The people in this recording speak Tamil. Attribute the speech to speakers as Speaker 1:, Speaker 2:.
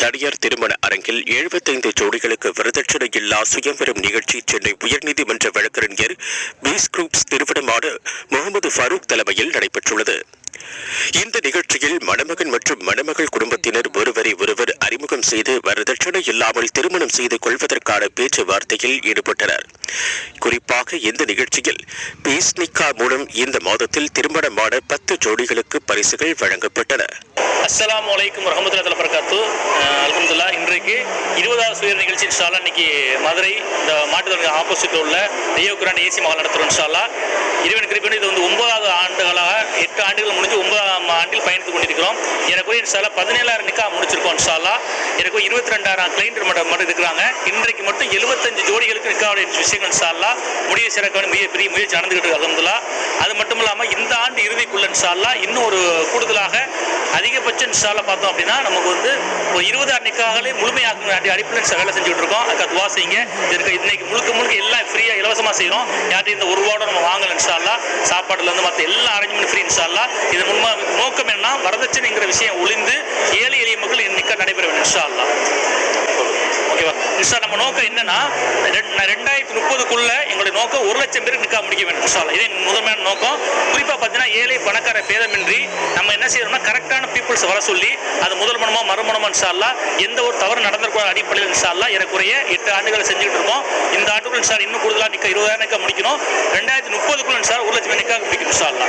Speaker 1: தனியார் திருமண அரங்கில் எழுபத்தைந்து ஜோடிகளுக்கு வரதட்சணை இல்லா சுயம்பெறும் நிகழ்ச்சி சென்னை உயர்நீதிமன்ற வழக்கறிஞர் பீஸ் குரூப்ஸ் நிறுவனமான முகமது ஃபரூக் தலைமையில் நடைபெற்றுள்ளது. இந்த நிகழ்ச்சியில் மணமகன் மற்றும் மணமகள் குடும்பத்தினர் ஒருவரை ஒருவர் அறிமுகம் செய்து வரதட்சணை இல்லாமல் திருமணம் செய்து கொள்வதற்கான பேச்சுவார்த்தையில் ஈடுபட்டனர். குறிப்பாக இந்த நிகழ்ச்சியில் பீஸ்னிக்கா மூலம் இந்த மாதத்தில் திருமணமான பத்து ஜோடிகளுக்கு பரிசுகள் வழங்கப்பட்டன.
Speaker 2: அஸ்லாம் அலைக்கும் ரஹமத்துல வரகாத்து அலமதுல்லா இன்றைக்கு இருபதாவது சுயர் நிகழ்ச்சி இன்ஷால்லா இன்னைக்கு மதுரை இந்த மாட்டுத்தொழில் ஆப்போசிட்டில் உள்ள ரியோ குரான் ஏசி மகள் நடத்துகிறோம் இன்ஷால்லா இறைவன் கிருப்பன் இது வந்து ஒன்பதாவது ஆண்டுகளாக எட்டு ஆண்டுகள் முடிஞ்சு ஒன்பதாம் ஆண்டில் பயணித்து கொண்டிருக்கிறோம். எனக்கு இன்ஷால்லா பதினேழாயிரம் நிக்கா முடிச்சிருக்கோம் இன்ஷால்லா எனக்கு இருபத்தி ரெண்டாயிரம் கிளைண்ட் மட்டும் மட்டும் இருக்கிறாங்க. இன்றைக்கு மட்டும் எழுபத்தஞ்சு ஜோடிகளுக்கு நிக்காவுடைய விஷயங்கள் இன்ஷால்லா முடிவு சிறக்கான மிக பெரிய முயற்சி நடந்துகிட்டு இருக்கு அலமதுல்லா அது மட்டும் இல்லாமல் இந்த ஆண்டு இறுதிக்குள்ள இன்ஷால்லா இன்னும் ஒரு கூடுதலாக அதிகபட்ச இன்ஷால்லா பார்த்தோம் அப்படின்னா நமக்கு வந்து ஒரு இருபதாயிரம் நிக்காகளே முழுமையாக்கும் அடிப்படையில் வேலை செஞ்சுட்டு இருக்கோம் அதுக்கு துவா செய்யுங்க. இதற்கு இன்னைக்கு முழுக்க முழுக்க எல்லாம் ஃப்ரீயாக இலவசமாக செய்கிறோம் யார்ட்டையும் இந்த ஒரு ரூபாவோட நம்ம வாங்கல இன்ஷால்லா சாப்பாடுலேருந்து மற்ற எல்லா அரேஞ்ச்மெண்ட் ஃப்ரீ இன்ஷால்லா இது முன்மா நோக்கம் என்ன? வரதட்சணைங்கிற விஷயம் ஒளிந்து ஏழை எளிய மக்கள் இன்னைக்கு நடைபெற வேண்டும் இன்ஷால்லா ஓகேவா? இன்ஷா நம்ம நோக்கம் என்னன்னா ரெண்டாயிரத்தி முப்பதுக்குள்ள எங்களுடைய நோக்கம் ஒரு லட்சம் பேருக்கு நிற்க முடிக்க வேண்டும் இன்ஷால்லா இது முதன்மையான நோக்கம். குறிப்பா பார்த்தீங்கன்னா ஏழை பணக்கார பேதமின்றி நம்ம என்ன செய்யறோம்னா கரெக்டான பீப்புள்ஸ் வர சொல்லி அது முதல் மனமோ மறுமணமோ இன்ஷால்லா எந்த ஒரு தவறு நடந்திருக்க அடிப்படையில் இன்ஷால்லா எனக்குரிய எட்டு ஆண்டுகளை செஞ்சுட்டு இருக்கோம். இந்த ஆண்டுகள் இன்ஷா இன்னும் கூடுதலாக நிற்க இருபதாயிரம் நிற்க முடிக்கணும். ரெண்டாயிரத்தி முப்பதுக்குள்ள இன்ஷா ஒரு லட்சம் பேர் நிற்க முடிக்கணும் இன்ஷால்லா